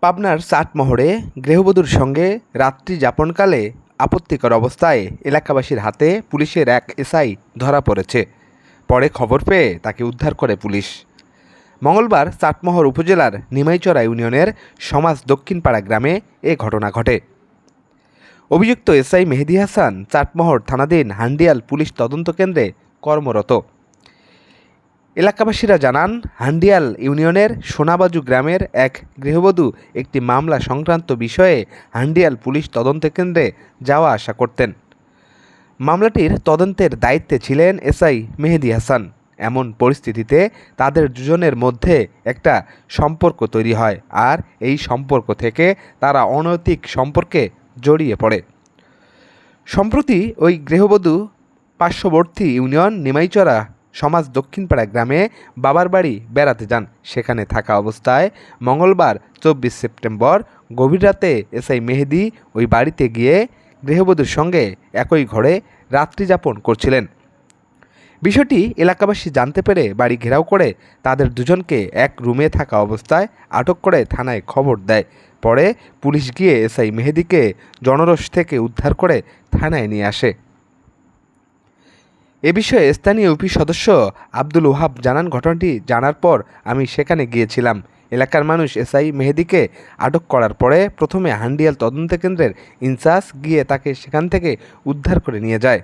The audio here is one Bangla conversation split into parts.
পাবনার চাটমোহরে গৃহবধূর সঙ্গে রাত্রি যাপনকালে আপত্তিকর অবস্থায় এলাকাবাসীর হাতে পুলিশের এক এসআই ধরা পড়েছে। পরে খবর পেয়ে তাকে উদ্ধার করে পুলিশ। মঙ্গলবার চাটমোহর উপজেলার নিমাইচড়া ইউনিয়নের সমাজ দক্ষিণপাড়া গ্রামে এ ঘটনা ঘটে। অভিযুক্ত এসআই মেহেদি হাসান চাটমোহর থানাধীন হান্ডিয়াল পুলিশ তদন্ত কেন্দ্রে কর্মরত। এলাকাবাসীরা জানান, হান্ডিয়াল ইউনিয়নের সোনাবাজু গ্রামের এক গৃহবধূ একটি মামলা সংক্রান্ত বিষয়ে হান্ডিয়াল পুলিশ তদন্ত কেন্দ্রে যাওয়া আসা করতেন। মামলাটির তদন্তের দায়িত্বে ছিলেন এসআই মেহেদি হাসান। এমন পরিস্থিতিতে তাদের দুজনের মধ্যে একটা সম্পর্ক তৈরি হয় আর এই সম্পর্ক থেকে তারা অনৈতিক সম্পর্কে জড়িয়ে পড়ে। সম্প্রতি ওই গৃহবধূ পার্শ্ববর্তী ইউনিয়ন নিমাইচড়া সমাজ দক্ষিণপাড়া গ্রামে বাবার বাড়ি বেড়াতে যান। সেখানে থাকা অবস্থায় মঙ্গলবার চব্বিশ সেপ্টেম্বর গভীর রাতে এসআই মেহেদি ওই বাড়িতে গিয়ে গৃহবধূর সঙ্গে একই ঘরে রাত্রি যাপন করছিলেন। বিষয়টি এলাকাবাসী জানতে পেরে বাড়ি ঘেরাও করে তাদের দুজনকে এক রুমে থাকা অবস্থায় আটক করে থানায় খবর দেয়। পরে পুলিশ গিয়ে এসআই মেহেদিকে জনরস থেকে উদ্ধার করে থানায় নিয়ে আসে। এ বিষয়ে স্থানীয় ইউপি সদস্য আব্দুল ওহাব জানান, ঘটনাটি জানার পর আমি সেখানে গিয়েছিলাম। এলাকার মানুষ এসআই মেহেদিকে আটক করার পরে প্রথমে হান্ডিয়াল তদন্ত কেন্দ্রের ইনচার্জ গিয়ে তাকে সেখান থেকে উদ্ধার করে নিয়ে যায়।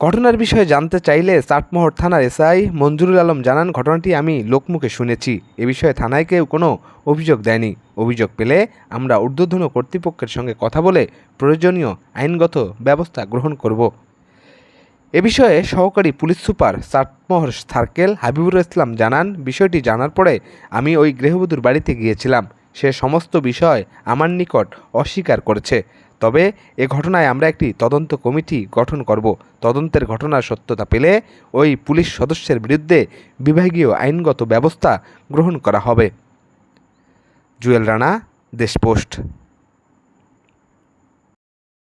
ঘটনার বিষয়ে জানতে চাইলে চাটমোহর থানার এসআই মঞ্জুরুল আলম জানান, ঘটনাটি আমি লোকমুখে শুনেছি। এ বিষয়ে থানায় কেউ কোনো অভিযোগ দেয়নি। অভিযোগ পেলে আমরা ঊর্ধ্বতন কর্তৃপক্ষের সঙ্গে কথা বলে প্রয়োজনীয় আইনগত ব্যবস্থা গ্রহণ করব। এ বিষয়ে সহকারী police super Chatmohar circle Habibur Islam জানান, বিষয়টি জানার পরে আমি ওই গৃহবধূর বাড়িতে গিয়েছিলাম। সে সমস্ত বিষয় আমার নিকট অস্বীকার করেছে। তবে এ ঘটনায় আমরা একটি তদন্ত কমিটি গঠন করব। তদন্তের ঘটনার সত্যতা পেলে ওই পুলিশ সদস্যের বিরুদ্ধে বিভাগীয় আইনগত ব্যবস্থা গ্রহণ করা হবে। জুয়েল রানা দেশপোস্ট